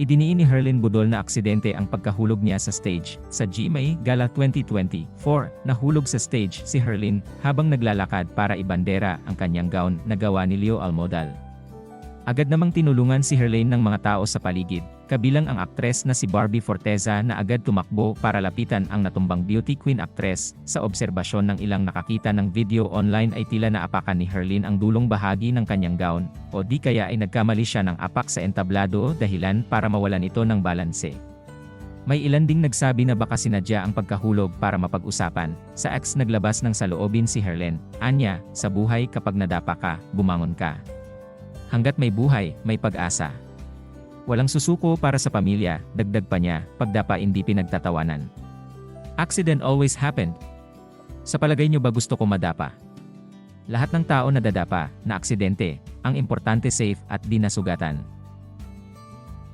Idiniin ni Herlin Budol na aksidente ang pagkahulog niya sa stage. Sa GMA Gala 2024, nahulog sa stage si Herlin habang naglalakad para ibandera ang kanyang gown na gawa ni Leo Almodal. Agad namang tinulungan si Herlin ng mga tao sa paligid, kabilang ang aktres na si Barbie Forteza na agad tumakbo para lapitan ang natumbang beauty queen actress. Sa obserbasyon ng ilang nakakita ng video online ay tila naapakan ni Herlin ang dulong bahagi ng kanyang gown, o di kaya ay nagkamali siya ng apak sa entablado dahilan para mawalan ito ng balanse. May ilan ding nagsabi na baka sinadya ang pagkahulog para mapag-usapan. Sa X naglabas ng saloobin si Herlin, Anya, sa buhay kapag nadapa ka, bumangon ka. Hanggat may buhay, may pag-asa. Walang susuko para sa pamilya, dagdag pa niya, pagdapa hindi pinagtatawanan. Accident always happened. Sa palagay niyo ba gusto ko madapa? Lahat ng tao na dadapa, na aksidente, ang importante safe at di nasugatan.